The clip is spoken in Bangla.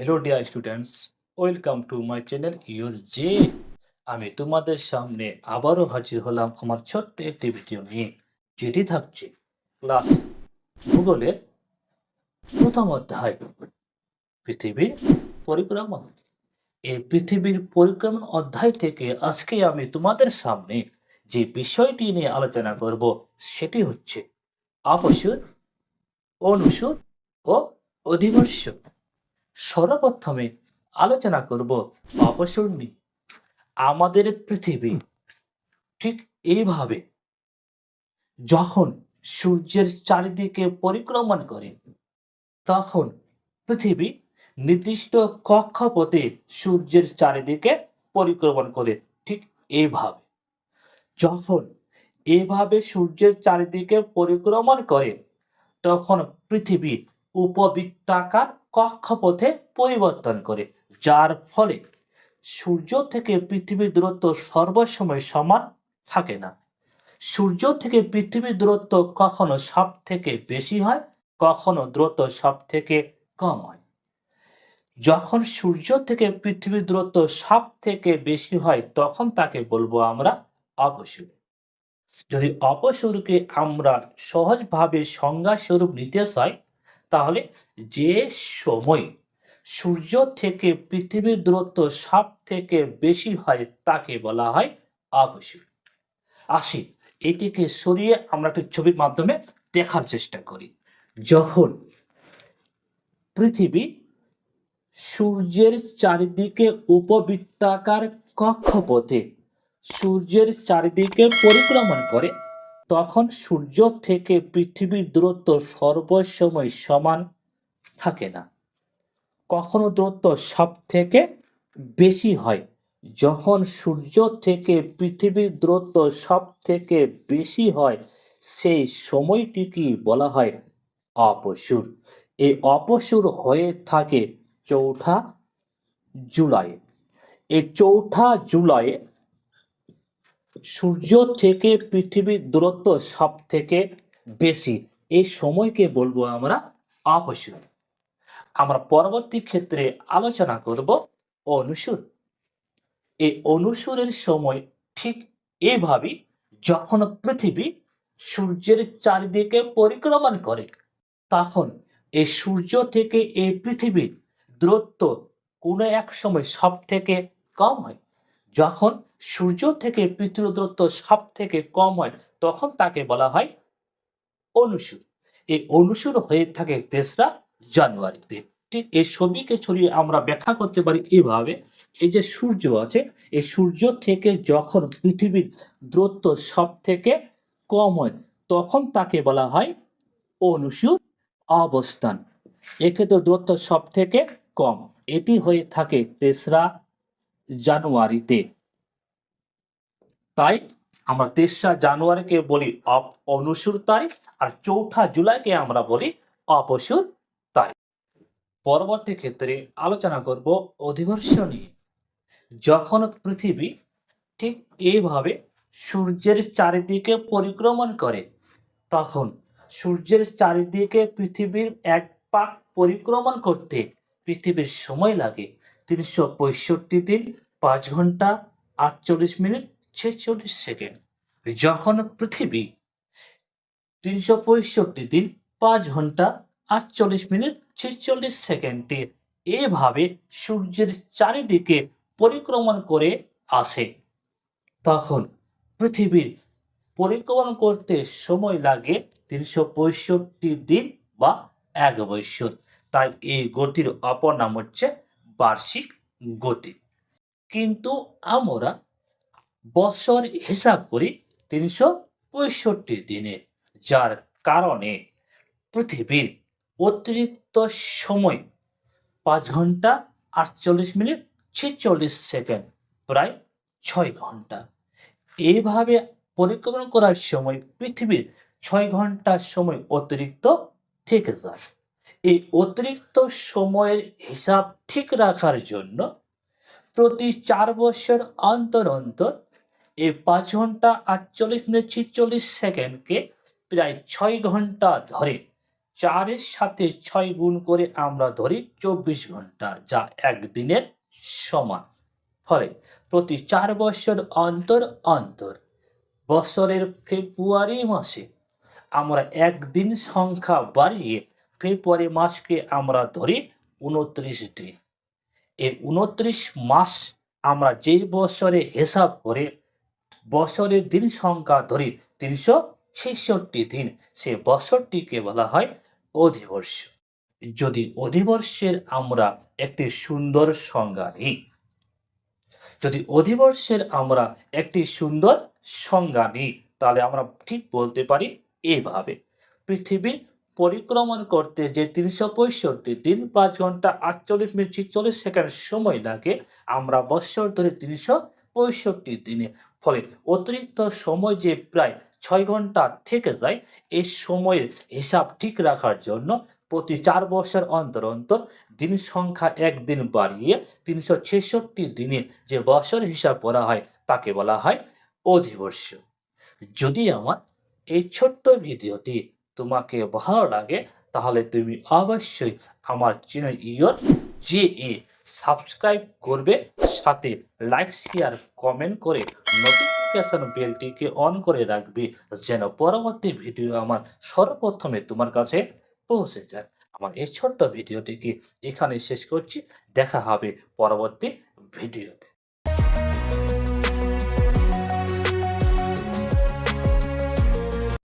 Hello dear students welcome to my channel your J আমি তোমাদের সামনে আবারও হাজির হলাম আমার ছোট্ট একটি ভিডিও নিয়ে। যেটি থাকছে ক্লাস ভূগোলের প্রথম অধ্যায়। পৃথিবীর পরিক্রমা এই পৃথিবীর পরিক্রমণ অধ্যায় থেকে আজকে আমি তোমাদের সামনে যে বিষয়টি নিয়ে আলোচনা করব, সেটি হচ্ছে আপসুর অনুসুর ও অধিবর্ষ সর্বপ্রথমে আলোচনা করব অপসর নিয়ে আমাদের পৃথিবী ঠিক এইভাবে যখন সূর্যের চারিদিকে পরিক্রমণ করে, তখন পৃথিবী নির্দিষ্ট কক্ষপথে সূর্যের চারিদিকে পরিক্রমণ করে ঠিক এইভাবে। যখন এভাবে সূর্যের চারিদিকে পরিক্রমণ করে, তখন পৃথিবী উপবৃত্তাকার কক্ষপথে পরিবর্তন করে, যার ফলে সূর্য থেকে পৃথিবীর দূরত্ব সর্বসময় সমান থাকে না। সূর্য থেকে পৃথিবীর দূরত্ব কখনো সব থেকে বেশি হয়, কখনো দূরত্ব সব থেকে কম হয়। যখন সূর্য থেকে পৃথিবীর দূরত্ব সব থেকে বেশি হয়, তখন তাকে বলব আমরা অপসূর যদি অপসূরকে আমরা সহজভাবে সংজ্ঞা স্বরূপ নিতে চাই তাহলে যে সময় সূর্য থেকে পৃথিবীর দূরত্ব সব থেকে বেশি হয় তাকে বলা হয় অপসূর আসি, এটিকে সরিয়ে আমরা একটি ছবির মাধ্যমে দেখার চেষ্টা করি। যখন পৃথিবী সূর্যের চারিদিকে উপবৃত্তাকার কক্ষপথে সূর্যের চারিদিকে পরিক্রমণ করে তখন সূর্য থেকে পৃথিবীর দূরত্ব সর্বসময় সমান থাকে না। কখনো দূরত্ব সব থেকে বেশি হয়, যখন সূর্য থেকে পৃথিবীর দূরত্ব সব থেকে বেশি হয়, সেই সময়টিকে বলা হয় অপসুর? এই অপসুর হয়ে থাকে চৌঠা জুলাই। এই চৌঠা জুলাইয়ে সূর্য থেকে পৃথিবীর দূরত্ব সব থেকে বেশি। এই সময়কে বলব আমরা অপসুর আমরা পরবর্তী ক্ষেত্রে আলোচনা করব অনুসুর। এই অনুসুরের সময় ঠিক এইভাবে যখন পৃথিবী সূর্যের চারিদিকে পরিক্রমণ করে, তখন এই সূর্য থেকে এই পৃথিবীর দূরত্ব কোনো এক সময় সব থেকে কম হয়। যখন সূর্য থেকে পৃথিবীর দূরত্ব সব থেকে কম হয়, তখন তাকে বলা হয় অনুসুর এই অনুসুর হয়ে থাকে তেসরা জানুয়ারিতে। ঠিক এই ছবিকে ছড়িয়ে আমরা ব্যাখ্যা করতে পারি এভাবে, এই যে সূর্য আছে, এই সূর্য থেকে যখন পৃথিবীর দূরত্ব সব থেকে কম হয়, তখন তাকে বলা হয় অনুসুর অবস্থান। এক্ষেত্রে দূরত্ব সব থেকে কম। এটি হয়ে থাকে তেসরা জানুয়ারিতে। তাই আমরা তেসরা জানুয়ারিকে বলি অপ- অনুসুর তারিখ আর চৌঠা জুলাইকে আমরা বলি অপসুর তারিখ। পরবর্তী ক্ষেত্রে আলোচনা করব অধিবর্ষ নিয়ে। যখন পৃথিবী ঠিক এইভাবে সূর্যের চারিদিকে পরিক্রমণ করে, তখন সূর্যের চারিদিকে পৃথিবীর এক পাক পরিক্রমণ করতে পৃথিবীর সময় লাগে। তিনশো পঁয়ষট্টি দিন পাঁচ ঘণ্টা আটচল্লিশ মিনিট ছেচল্লিশ সেকেন্ড। যখন পৃথিবী তিনশো পঁয়ষট্টি দিন পাঁচ ঘণ্টা আটচল্লিশ মিনিট ছেচল্লিশ সেকেন্ডে এভাবে সূর্যের চারিদিকে পরিক্রমণ করে আসে, তখন পৃথিবীর পরিক্রমণ করতে সময় লাগে তিনশো পঁয়ষট্টি দিন বা এক বৎসর। তাই এই গতির অপর নাম হচ্ছে বার্ষিক গতি। কিন্তু আমরা বছর হিসাব করি তিনশো পঁয়ষট্টি দিনে, যার কারণে পৃথিবীর অতিরিক্ত সময় পাঁচ ঘণ্টা আটচল্লিশ মিনিট ছেচল্লিশ সেকেন্ড, প্রায় ছয় ঘণ্টা। এইভাবে পরিক্রমণ করার সময় পৃথিবীর ছয় ঘণ্টার সময় অতিরিক্ত থেকে যায়। এই অতিরিক্ত সময়ের হিসাব ঠিক রাখার জন্য প্রতি চার বছর অন্তর অন্তর এই পাঁচ ঘণ্টা আটচল্লিশ মিনিট ছিচল্লিশ সেকেন্ডকে প্রায় ছয় ঘণ্টা ধরে চারের সাথে ছয় গুণ করে আমরা ধরি চব্বিশ ঘণ্টা, যা একদিনের সমান। ফলে প্রতি চার বছর অন্তর অন্তর বছরের ফেব্রুয়ারি মাসে আমরা একদিন সংখ্যা বাড়িয়ে ফেব্রুয়ারি মাসকে আমরা ধরি উনত্রিশ দিন এই উনত্রিশ মাস আমরা যেই বছরে হিসাব করে, বছরের দিন সংখ্যা ধরি তিনশো ছেষট্টি দিন। সে বছরটিকে বলা হয় অধিবর্ষ। যদি অধিবর্ষের আমরা একটি সুন্দর সংজ্ঞা নিই, যদি অধিবর্ষের আমরা একটি সুন্দর সংজ্ঞা নিই, তাহলে আমরা ঠিক বলতে পারি এইভাবে পৃথিবী পরিক্রমণ করতে যে তিনশো পঁয়ষট্টি দিন পাঁচ ঘণ্টা আটচল্লিশ মিনিট ছিচল্লিশ সেকেন্ড সময় লাগে, আমরা বৎসর ধরে তিনশো পঁয়ষট্টি দিনে। ফলে অতিরিক্ত সময় যে প্রায় ছয় ঘণ্টা থেকে যায়, এই সময়ের হিসাব ঠিক রাখার জন্য প্রতি চার বছর অন্তর অন্তর দিন সংখ্যা একদিন বাড়িয়ে তিনশো ছেষট্টি দিনে যে বছর হিসাব করা হয়, তাকে বলা হয় অধিবর্ষ। যদি আমার এই ছোট্ট ভিডিওটি তোমাকে ভালো লাগে, তাহলে তুমি অবশ্যই আমার চ্যানেল ইয়র জে এ সাবস্ক্রাইব করবে, সাথে লাইক শেয়ার কমেন্ট করে নোটিফিকেশন বেলটিকে অন করে রাখবে, যেন পরবর্তী ভিডিও আমার সর্বপ্রথমে তোমার কাছে পৌঁছে যায়। আমার এই ছোট্ট ভিডিওটিকে এখানে শেষ করছি, দেখা হবে পরবর্তী ভিডিওতে